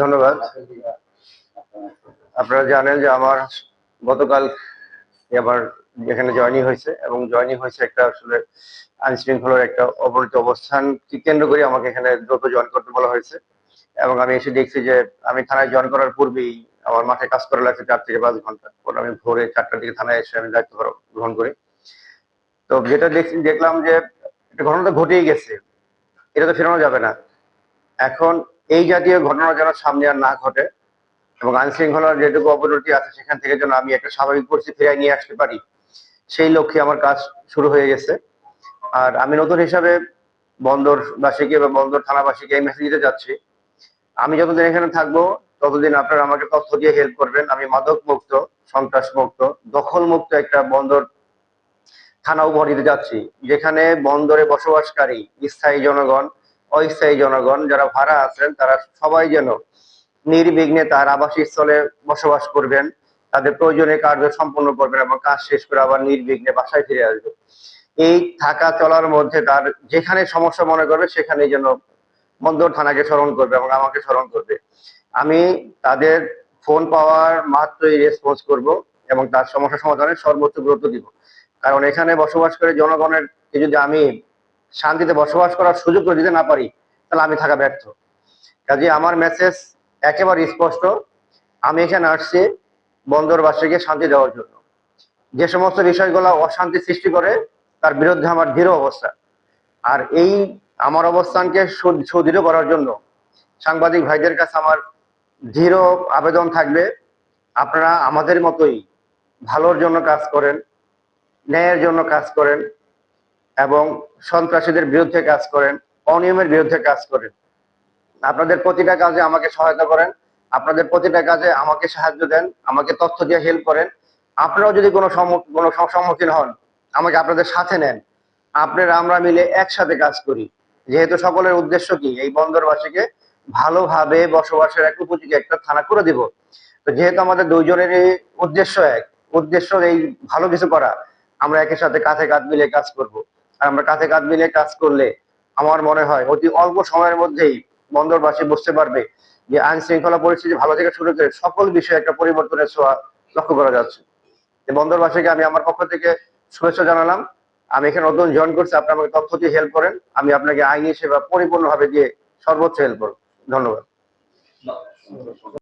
ধন্যবাদ। আপনারা জানেন যে আমার গতকাল আবার এখানে জয়নিং হয়েছে এবং জয়নিং হয়েছে একটা আসলে আইন শৃঙ্খলার একটা অবনীত অবস্থানকে কেন্দ্র করে আমাকে এখানে দ্রুত জয়েন করতে বলা হয়েছে। এবং আমি এসে দেখছি যে আমি থানায় জয়েন করার পূর্বেই আমার মাঠে কাজ করা লাগছে চার থেকে পাঁচ ঘণ্টা। পরে আমি ভোরে চারটার দিকে থানায় এসে আমি দায়িত্ব গ্রহণ করি। তো যেটা দেখছি, দেখলাম যে একটা ঘটনাটা ঘটেই গেছে। এটা তো ফেরানো যাবে না। এখন এই জাতীয় ঘটনা যেন সামনে আর না ঘটে এবং আইন শৃঙ্খলার যেটুকু অবনতি আছে সেখান থেকে যেন আমি একটা স্বাভাবিক পরিস্থিতি ফিরিয়ে নিয়ে আসতে পারি, সেই লক্ষ্যে আমার কাজ শুরু হয়ে গেছে। আর আমি নতুন হিসাবে বন্দরবাসীকে বা বন্দর থানাবাসীকে এই মেসেজ দিতে যাচ্ছি। আমি যতদিন এখানে থাকব ততদিন আপনারা আমাকে তথ্য দিয়ে হেল্প করবেন। আমি মাদক মুক্ত, সন্ত্রাস মুক্ত, দখল মুক্ত একটা বন্দর, থানা উপহার দিতে যাচ্ছি। যেখানে বন্দরে বসবাসকারী স্থায়ী জনগণ, অস্থায়ী জনগণ যারা ভাড়া আছেন, তারা সবাই যেন নির্বিঘ্নে তার আবাসস্থলে বসবাস করবেন, তাদের প্রয়োজনীয় কার্য সম্পন্ন করবেন এবং কাজ শেষ করে আবার নির্বিঘ্নে বাসায় ফিরে আসবে এই থাকা চলার মধ্যে তার যেখানে সমস্যা মনে করবে, সেখানে যেন বন্দর থানাকে স্মরণ করবে এবং আমাকে স্মরণ করবে। আমি তাদের ফোন পাওয়ার মাত্রই রেসপন্স করব এবং তার সমস্যা সমাধানে সর্বোচ্চ গুরুত্ব দিব। কারণ এখানে বসবাস করে জনগণের যদি আমি শান্তিতে বসবাস করার সুযোগ করে দিতে না পারি, তাহলে আমি থাকা ব্যর্থ। কাজে আমার মেসেজ একেবারে স্পষ্ট। আমি এখানে আসছি বন্দরবাসীকে শান্তি দেওয়ার জন্য। যে সমস্ত বিষয়গুলো অশান্তি সৃষ্টি করে, তার বিরুদ্ধে আমার দৃঢ় অবস্থা আর এই আমার অবস্থানকে সুদৃঢ় করার জন্য সাংবাদিক ভাইদের কাছে আমার দৃঢ় আবেদন থাকবে। আপনারা আমাদের মতোই ভালোর জন্য কাজ করেন, ন্যায়ের জন্য কাজ করেন এবং সন্ত্রাসীদের বিরুদ্ধে কাজ করেন, অনিয়মের বিরুদ্ধে কাজ করেন। আপনাদের প্রতিটা কাজে আমাকে সহায়তা করেন, আপনাদের প্রতিটা কাজে আমাকে সাহায্য দেন, আমাকে তথ্য দিয়ে হেল্প করেন। আপনারাও যদি কোনো কোনো সম্মুখীন হন, আমাকে আপনাদের সাথে নেন। আপনারা, আমরা মিলে একসাথে কাজ করি। যেহেতু সকলের উদ্দেশ্য কি? এই বন্দরবাসীকে ভালোভাবে বসবাসের এক উপযোগী একটা থানা করে দিব। তো যেহেতু আমাদের দুইজনেরই উদ্দেশ্য এক, উদ্দেশ্য এই ভালো কিছু করা, আমরা একের সাথে কাঁধে কাঁধ মিলে কাজ করব। আর আমরা কাঁধে কাঁধ মিলে কাজ করলে আমার মনে হয় অতি অল্প সময়ের মধ্যেই বন্দরবাসী বুঝতে পারবে যে আইন শৃঙ্খলা পরিস্থিতি ভালো থেকে শুরু করে সকল বিষয়ে একটা পরিবর্তনের ছোঁয়া লক্ষ্য করা যাচ্ছে। বন্দরবাসীকে আমি আমার পক্ষ থেকে শুভেচ্ছা জানালাম। আমি এখানে নতুন জয়েন করছি, আপনি আমাকে তথ্য দিয়ে হেল্প করেন। আমি আপনাকে আইনি সেবা পরিপূর্ণভাবে দিয়ে সর্বোচ্চ হেল্প করব। ধন্যবাদ।